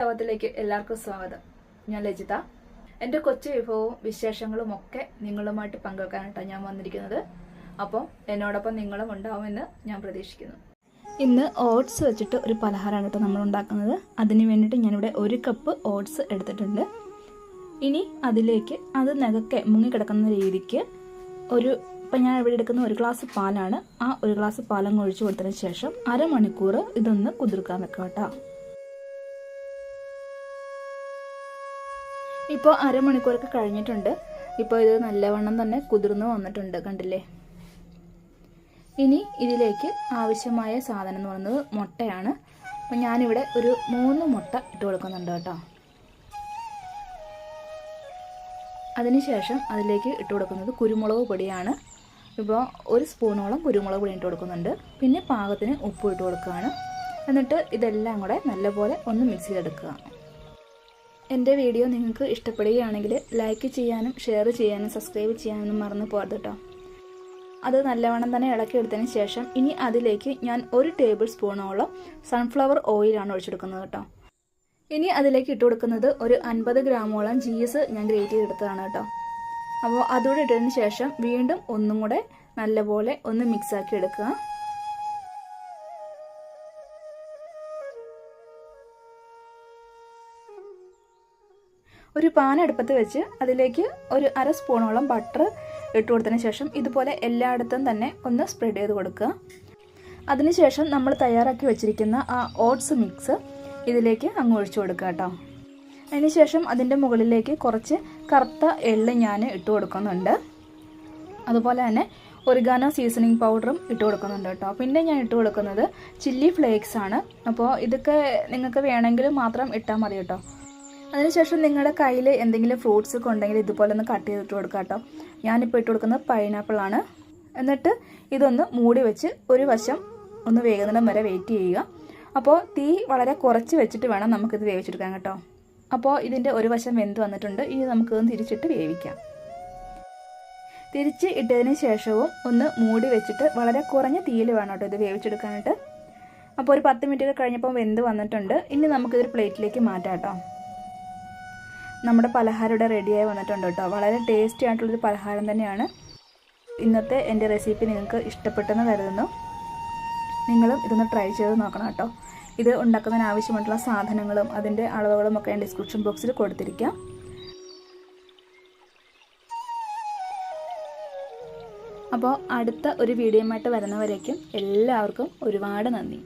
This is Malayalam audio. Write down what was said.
ലോകത്തിലേക്ക് എല്ലാവർക്കും സ്വാഗതം. ഞാൻ ലജിത. എന്റെ കൊച്ചു വിഭവവും വിശേഷങ്ങളും ഒക്കെ നിങ്ങളുമായിട്ട് പങ്കുവെക്കാനായിട്ടാണ് ഞാൻ വന്നിരിക്കുന്നത്. അപ്പം എന്നോടൊപ്പം നിങ്ങളും ഉണ്ടാവുമെന്ന് ഞാൻ പ്രതീക്ഷിക്കുന്നു. ഇന്ന് ഓട്സ് വെച്ചിട്ട് ഒരു പലഹാരമാണ് കേട്ടോ നമ്മൾ ഉണ്ടാക്കുന്നത്. അതിന് വേണ്ടിയിട്ട് ഞാനിവിടെ ഒരു കപ്പ് ഓട്സ് എടുത്തിട്ടുണ്ട്. ഇനി അതിലേക്ക് അത് നഖക്കെ മുങ്ങിക്കിടക്കുന്ന രീതിക്ക് ഒരു ഇപ്പം ഞാൻ ഇവിടെ എടുക്കുന്ന ഒരു ഗ്ലാസ് പാലാണ്. ആ ഒരു ഗ്ലാസ് പാലങ്ങ് ഒഴിച്ചു കൊടുത്തതിന് ശേഷം അരമണിക്കൂർ ഇതൊന്ന് കുതിർക്കാൻ വെക്കാം കേട്ടോ. ഇപ്പോൾ അരമണിക്കൂറൊക്കെ കഴിഞ്ഞിട്ടുണ്ട്. ഇപ്പോൾ ഇത് നല്ലവണ്ണം തന്നെ കുതിർന്ന് വന്നിട്ടുണ്ട് കണ്ടില്ലേ? ഇനി ഇതിലേക്ക് ആവശ്യമായ സാധനം എന്ന് പറയുന്നത് മുട്ടയാണ്. അപ്പം ഞാനിവിടെ ഒരു മൂന്ന് മുട്ട ഇട്ട് കൊടുക്കുന്നുണ്ട് കേട്ടോ. അതിനുശേഷം അതിലേക്ക് ഇട്ട് കൊടുക്കുന്നത് കുരുമുളക് പൊടിയാണ്. ഇപ്പോൾ ഒരു സ്പൂണോളം കുരുമുളക് പൊടി ഇട്ട് കൊടുക്കുന്നുണ്ട്. പിന്നെ പാകത്തിന് ഉപ്പ് ഇട്ട് കൊടുക്കുകയാണ്. എന്നിട്ട് ഇതെല്ലാം കൂടെ നല്ലപോലെ ഒന്ന് മിക്സ് ചെയ്തെടുക്കുക. എന്റെ വീഡിയോ നിങ്ങൾക്ക് ഇഷ്ടപ്പെടുകയാണെങ്കിൽ ലൈക്ക് ചെയ്യാനും ഷെയർ ചെയ്യാനും സബ്സ്ക്രൈബ് ചെയ്യാനും മറന്നു പോകരുത് കേട്ടോ അത് നല്ലവണ്ണം തന്നെ ഇളക്കിയെടുത്തതിന് ശേഷം ഇനി അതിലേക്ക് ഞാൻ ഒരു ടേബിൾ സ്പൂണോളം സൺഫ്ലവർ ഓയിലാണ് ഒഴിച്ചെടുക്കുന്നത് കേട്ടോ ഇനി അതിലേക്ക് ഇട്ട് കൊടുക്കുന്നത് ഒരു അൻപത് ഗ്രാമോളം ജീസ് ഞാൻ ഗ്രേറ്റ് ചെയ്തെടുത്തതാണ് കേട്ടോ അപ്പോൾ അതുകൂടെ ഇട്ടതിന് ശേഷം വീണ്ടും ഒന്നും കൂടെ നല്ലപോലെ ഒന്ന് മിക്സാക്കി എടുക്കുക. ഒരു പാൻ അടുപ്പത്ത് വെച്ച് അതിലേക്ക് ഒരു അര സ്പൂണോളം ബട്ടർ ഇട്ട് കൊടുത്തതിന് ശേഷം ഇതുപോലെ എല്ലായിടത്തും തന്നെ ഒന്ന് സ്പ്രെഡ് ചെയ്ത് കൊടുക്കുക. അതിനുശേഷം നമ്മൾ തയ്യാറാക്കി വെച്ചിരിക്കുന്ന ആ ഓട്സ് മിക്സ് ഇതിലേക്ക് അങ്ങ് ഒഴിച്ചു കൊടുക്കുക കേട്ടോ. അതിനുശേഷം അതിന്റെ മുകളിലേക്ക് കുറച്ച് കറുത്ത എള്ള് ഞാൻ ഇട്ട് കൊടുക്കുന്നുണ്ട്. അതുപോലെ തന്നെ ഒറിഗാനോ സീസണിങ് പൗഡറും ഇട്ട് കൊടുക്കുന്നുണ്ട് കേട്ടോ. പിന്നെ ഞാൻ ഇട്ട് കൊടുക്കുന്നത് ചില്ലി ഫ്ലേക്സ് ആണ്. അപ്പോൾ ഇതൊക്കെ നിങ്ങൾക്ക് വേണമെങ്കിൽ മാത്രം ഇട്ടാൽ മതി കേട്ടോ. അതിനുശേഷം നിങ്ങളുടെ കയ്യിൽ എന്തെങ്കിലും ഫ്രൂട്ട്സ് ഒക്കെ ഉണ്ടെങ്കിൽ ഇതുപോലെ ഒന്ന് കട്ട് ചെയ്തിട്ട് കൊടുക്കുക കേട്ടോ. ഞാനിപ്പോൾ ഇട്ട് കൊടുക്കുന്നത് പൈനാപ്പിൾ ആണ്. എന്നിട്ട് ഇതൊന്ന് മൂടി വെച്ച് ഒരു വശം ഒന്ന് വേകുന്നിടം വരെ വെയിറ്റ് ചെയ്യുക. അപ്പോൾ തീ വളരെ കുറച്ച് വെച്ചിട്ട് വേണം നമുക്കിത് വേവിച്ചെടുക്കാൻ കേട്ടോ. അപ്പോൾ ഇതിന്റെ ഒരു വശം വെന്ത് വന്നിട്ടുണ്ട്. ഇനി നമുക്കിതൊന്ന് തിരിച്ചിട്ട് വേവിക്കാം. തിരിച്ച് ഇട്ടതിന് ശേഷവും ഒന്ന് മൂടി വെച്ചിട്ട് വളരെ കുറഞ്ഞ തീയിൽ വേണം കേട്ടോ ഇത് വേവിച്ചെടുക്കാനായിട്ട്. അപ്പോൾ ഒരു പത്ത് മിനിറ്റ് കഴിഞ്ഞപ്പോൾ വെന്ത് വന്നിട്ടുണ്ട്. ഇനി നമുക്കിതൊരു പ്ലേറ്റിലേക്ക് മാറ്റാം കേട്ടോ. നമ്മുടെ പലഹാരം ഇവിടെ റെഡിയായി വന്നിട്ടുണ്ട് കേട്ടോ. വളരെ ടേസ്റ്റി ആയിട്ടുള്ളൊരു പലഹാരം തന്നെയാണ്. ഇന്നത്തെ എന്റെ റെസിപ്പി നിങ്ങൾക്ക് ഇഷ്ടപ്പെട്ടെന്ന് കരുതുന്നു. നിങ്ങളും ഇതൊന്ന് ട്രൈ ചെയ്ത് നോക്കണം കേട്ടോ. ഇത് ഉണ്ടാക്കുന്നതിന് ആവശ്യമായിട്ടുള്ള സാധനങ്ങളും അതിന്റെ അളവുകളും ഒക്കെ ഞാൻ ഡിസ്ക്രിപ്ഷൻ ബോക്സിൽ കൊടുത്തിരിക്കാം. അപ്പോൾ അടുത്ത ഒരു വീഡിയോയുമായിട്ട് വരുന്നവരേക്കും എല്ലാവർക്കും ഒരുപാട് നന്ദി.